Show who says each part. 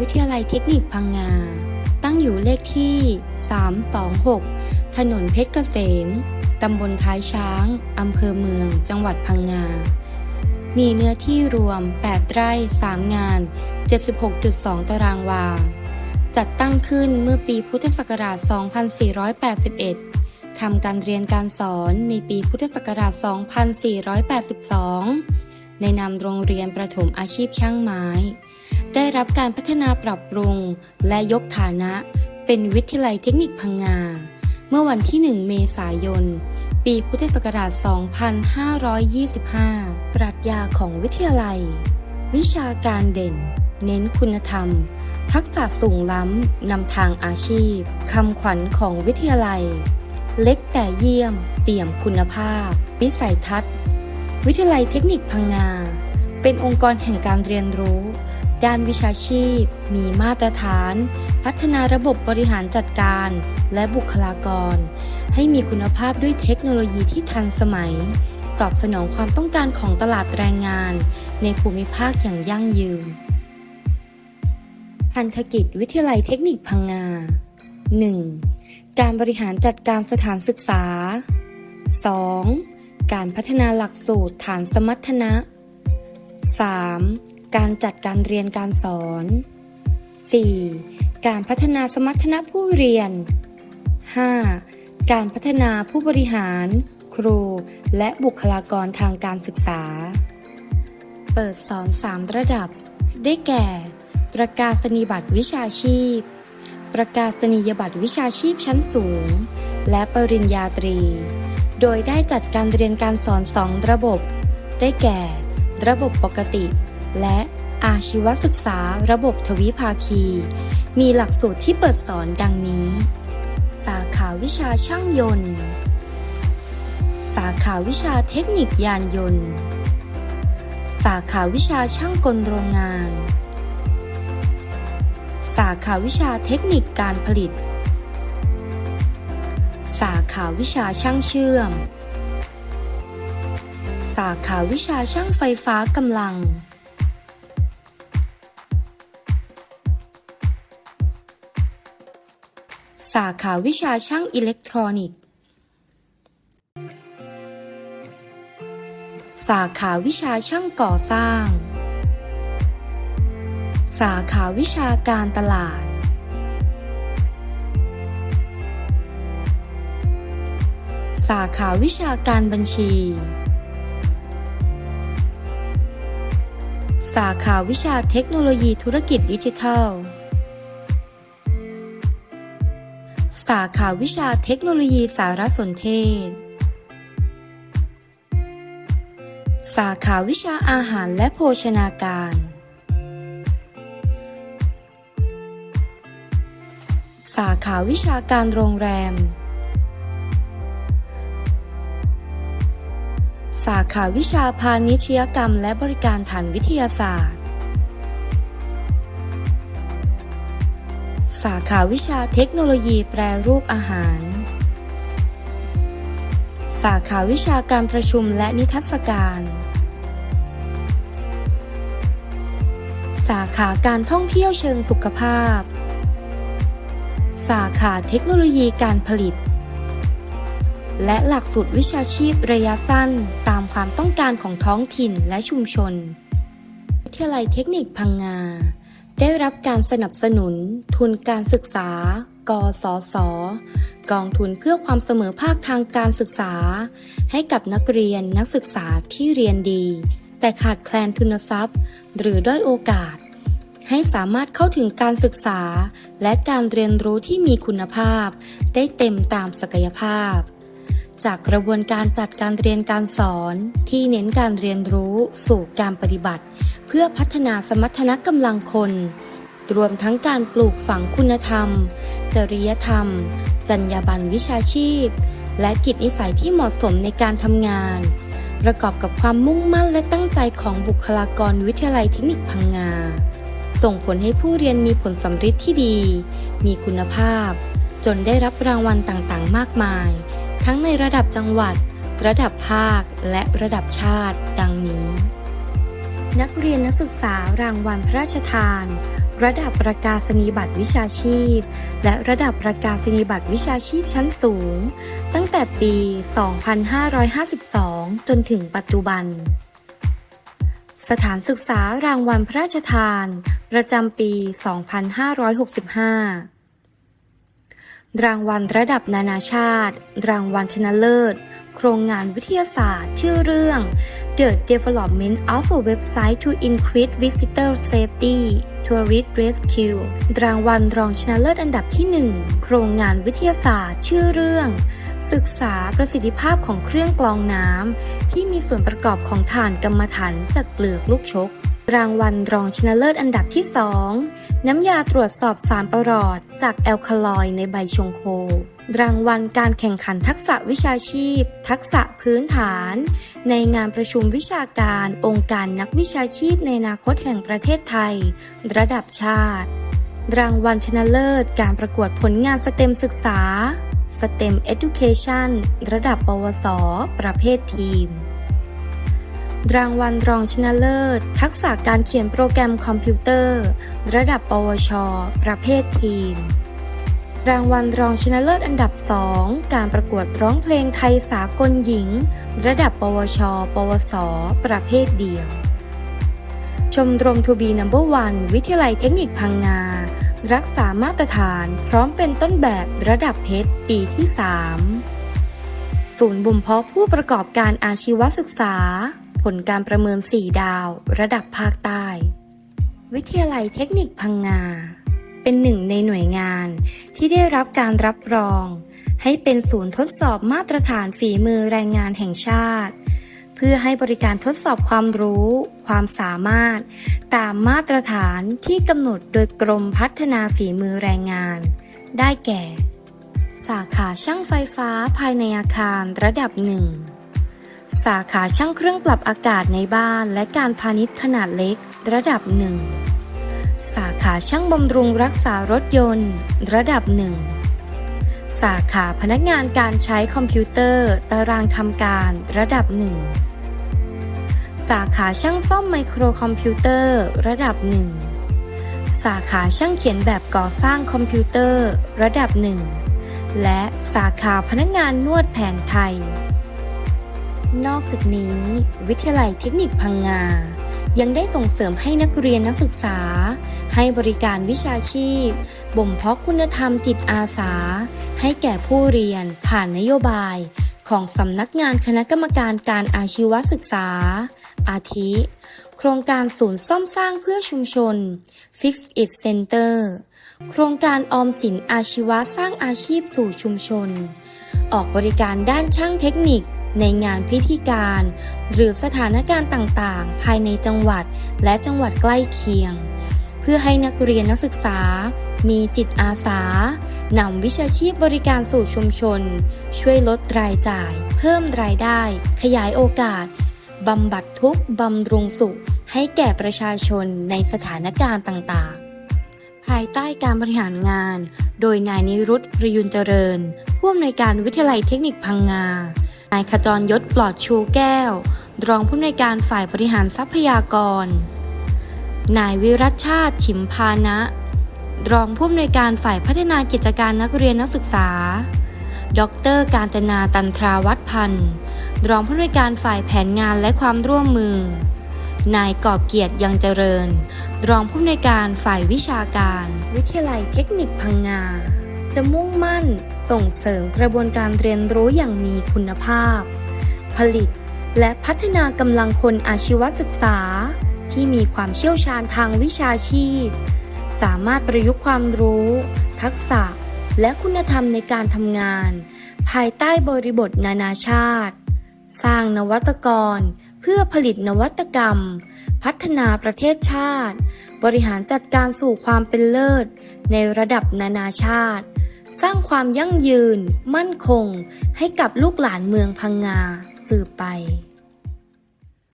Speaker 1: วิทยาลัยเทคนิคพังงา ตั้งอยู่เลขที่ 326 ถนนเพชรเกษม ตำบลท้ายช้าง อำเภอเมือง จังหวัดพังงา มีเนื้อที่รวม 8 ไร่ 3 งาน 76.2 ตารางวา จัดตั้งขึ้นเมื่อปีพุทธศักราช 2481 ทำการเรียนการสอนในปีพุทธศักราช 2482 ในนามโรงเรียนประถมอาชีพช่างไม้ ได้รับการพัฒนาปรับปรุง และยกฐานะ เป็นวิทยาลัยเทคนิคพังงา เมื่อวันที่ 1 เมษายน ปีพุทธศักราช 2525 ปรัชญาของวิทยาลัย วิชาการเด่น เน้นคุณธรรม ทักษะสูงล้ำนำทางอาชีพคำขวัญของวิทยาลัย เล็กแต่เยี่ยม เปี่ยมคุณภาพ วิสัยทัศน์ วิทยาลัยเทคนิคพังงา เป็นองค์กรแห่งการเรียนรู้ ด้านวิชาชีพ มีมาตรฐาน พัฒนาระบบบริหารจัดการ และบุคลากร ให้มีคุณภาพด้วยเทคโนโลยีที่ทันสมัย ตอบสนองความต้องการของตลาดแรงงาน ในภูมิภาคอย่างยั่งยืนพันธกิจวิทยาลัยเทคนิคพังงา 1. การบริหารจัดการสถานศึกษา 2. การพัฒนาหลักสูตรฐานสมรรถนะ 3. การจัดการเรียนการสอน 4. การพัฒนาสมรรถนะผู้เรียน 5. การพัฒนาผู้บริหาร ครู และบุคลากรทางการศึกษา เปิดสอน 3 ระดับ ได้แก่ ประกาศนียบัตรวิชาชีพ ประกาศนียบัตรวิชาชีพชั้นสูง และปริญญาตรี โดยได้จัดการเรียนการสอนสองระบบ ได้แก่ ระบบปกติ และอาชีวศึกษาระบบทวิภาคี มีหลักสูตรที่เปิดสอนดังนี้ สาขาวิชาช่างยนต์ สาขาวิชาเทคนิคยานยนต์ สาขาวิชาช่างกลโรงงาน สาขาวิชาเทคนิคการผลิต สาขาวิชาช่างเชื่อม สาขาวิชาช่างไฟฟ้ากำลังาขาวิชาช่างอิเล็กทรอนิกส์ สาขาวิชาช่างก่อสร้าง สาขาวิชาการตลาด สาขาวิชาการบัญชี สาขาวิชาเทคโนโลยีธุรกิจดิจิทัล สาขาวิชาเทคโนโลยีสารสนเทศ สาขาวิชาอาหารและโภชนาการ สาขาวิชาการโรงแรม สาขาวิชาพาณิชยกรรมและบริการฐานวิทยาศาสตร์าขาวิชาเทคโนโลยีแปรรูปอาหาร สาขาวิชาการประชุมและนิทรรศการ สาขาการท่องเที่ยวเชิงสุขภาพ สาขาเทคโนโลยีการผลิต และหลักสูตรวิชาชีพระยะสั้นตามความต้องการของท้องถิ่นและชุมชนวิทยาลัยเทคนิคพังงา ได้รับการสนับสนุน ทุนการศึกษา กสศกองทุนเพื่อความเสมอภาคทางการศึกษา ให้กับนักเรียนนักศึกษาที่เรียนดี แต่ขาดแคลนทุนทรัพย์ หรือด้อยโอกาส ให้สามารถเข้าถึงการศึกษา และการเรียนรู้ที่มีคุณภาพ ได้เต็มตามศักยภาพ จากกระบวนการจัดการเรียนการสอนที่เน้นการเรียนรู้สู่การปฏิบัติ เพื่อพัฒนาสมรรถนะกำลังคน รวมทั้งการปลูกฝังคุณธรรม จริยธรรม จรรยาบรรณวิชาชีพ และกิจนิสัยที่เหมาะสมในการทำงาน ประกอบกับความมุ่งมั่นและตั้งใจของบุคลากรวิทยาลัยเทคนิคพังงา ส่งผลให้ผู้เรียนมีผลสำฤทธิ์ที่ดี มีคุณภาพ จนได้รับรางวัลต่างๆ มากมาย ทั้งในระดับจังหวัด ระดับภาค และระดับชาติ ดังนี้ นักเรียนนักศึกษารางวัลพระราชทาน ระดับประกาศนียบัตรวิชาชีพ และระดับประกาศนียบัตรวิชาชีพชั้นสูง ตั้งแต่ปี 2552 จนถึงปัจจุบันสถานศึกษารางวัลพระราชทาน ประจำปี 2565 รางวัลระดับนานาชาติ รางวัลชนะเลิศ โครงงานวิทยาศาสตร์ ชื่อเรื่อง The Development of a Website to Increase Visitor Safety Tourist Rescue รางวัลรองชนะเลิศอันดับที่ 1 โครงงานวิทยาศาสตร์ ชื่อเรื่องศึกษาประสิทธิภาพของเครื่องกรองน้ำที่มีส่วนประกอบของถ่านกรรมฐานจากเปลือกลูกชก รางวัลรองชนะเลิศอันดับที่ 2 น้ำยาตรวจสอบสารประหลอด จากแอลคาลอยด์ในใบชงโค รางวัลการแข่งขันทักษะวิชาชีพ ทักษะพื้นฐาน ในงานประชุมวิชาการองค์การนักวิชาชีพในอนาคตแห่งประเทศไทย ระดับชาติ รางวัลชนะเลิศการประกวดผลงานสเต็มศึกษา STEM Education ระดับ ปวส ประเภททีมรางวัลรองชนะเลิศ ทักษะการเขียนโปรแกรมคอมพิวเตอร์ ระดับ ปวช ประเภททีม รางวัลรองชนะเลิศอันดับ 2 การประกวดร้องเพลงไทยสากลหญิง ระดับ ปวช ปวส ประเภทเดียว ชมรมทูบีนัมเบอร์วันวิทยาลัยเทคนิคพังงา รักษามาตรฐานพร้อมเป็นต้นแบบระดับเพชรปีที่ 3 ศูนย์บ่มเพาะผู้ประกอบการอาชีวศึกษา ลการประเมิน 4 ดาว ระดับภาคใต้ วิทยาลัยเทคนิคพังงา เป็นหนึ่งในหน่วยงานที่ได้รับการรับรอง ให้เป็นศูนย์ทดสอบมาตรฐานฝีมือแรงงานแห่งชาติ เพื่อให้บริการทดสอบความรู้ ความสามารถ ตามมาตรฐานที่กำหนดโดยกรมพัฒนาฝีมือแรงงาน ได้แก่ สาขาช่างไฟฟ้าภายในอาคารระดับหนึ่ง สาขาช่างเครื่องปรับอากาศในบ้านและการพาณิชย์ขนาดเล็ก ระดับหนึ่งสาขาช่างบำรุงรักษารถยนต์ ระดับหนึ่งสาขาพนักงานการใช้คอมพิวเตอร์ ตารางทำการระดับหนึ่งสาขาช่างซ่อมไมโครคอมพิวเตอร์ ระดับหนึ่งสาขาช่างเขียนแบบก่อสร้างคอมพิวเตอร์ ระดับหนึ่งและสาขาพนักงานนวดแผนไทย นอกจากนี้ วิทยาลัยเทคนิคพังงา ยังได้ส่งเสริมให้นักเรียนนักศึกษา ให้บริการวิชาชีพ บ่มเพาะคุณธรรมจิตอาสา ให้แก่ผู้เรียนผ่านนโยบาย ของสำนักงานคณะกรรมการการอาชีวศึกษา อาทิ โครงการศูนย์ซ่อมสร้างเพื่อชุมชน Fix It Center โครงการออมสินอาชีวะสร้างอาชีพสู่ชุมชน ออกบริการด้านช่างเทคนิค ในงานพิธีการ หรือสถานการณ์ต่างๆ ภายในจังหวัดและจังหวัดใกล้เคียง เพื่อให้นักเรียนนักศึกษา มีจิตอาสานำวิชาชีพบริการสู่ชุมชน ช่วยลดรายจ่าย เพิ่มรายได้ ขยายโอกาสบำบัดทุกข์บำรุงสุข ให้แก่ประชาชนในสถานการณ์ต่างๆ ภายใต้การบริหารงาน โดยนายนิรุตประยุนเจริญ ผู้อำนวยการวิทยาลัยเทคนิคพังงา นายขจรยศปลอดชูแก้ว รองผู้อำนวยการฝ่ายบริหารทรัพยากร นายวิรัชชาติฉิมพานะ รองผู้อำนวยการฝ่ายพัฒนากิจการนักเรียนนักศึกษา ดร การจนาตันทราวัฒพันธ์ รองผู้อำนวยการฝ่ายแผนงานและความร่วมมือ นายกอบเกียรติยังเจริญ รองผู้อำนวยการฝ่ายวิชาการ วิทยาลัยเทคนิคพังงา จะมุ่งมั่นส่งเสริมกระบวนการเรียนรู้อย่างมีคุณภาพ ผลิตและพัฒนากำลังคนอาชีวศึกษา ที่มีความเชี่ยวชาญทางวิชาชีพ สามารถประยุกต์ความรู้ ทักษะ และคุณธรรมในการทำงาน ภายใต้บริบทนานาชาติ สร้างนวัตกร เพื่อผลิตนวัตกรรม พัฒนาประเทศชาติ บริหารจัดการสู่ความเป็นเลิศ ในระดับนานาชาติ สร้างความยั่งยืน มั่นคง ให้กับลูกหลานเมืองพังงาสืบไป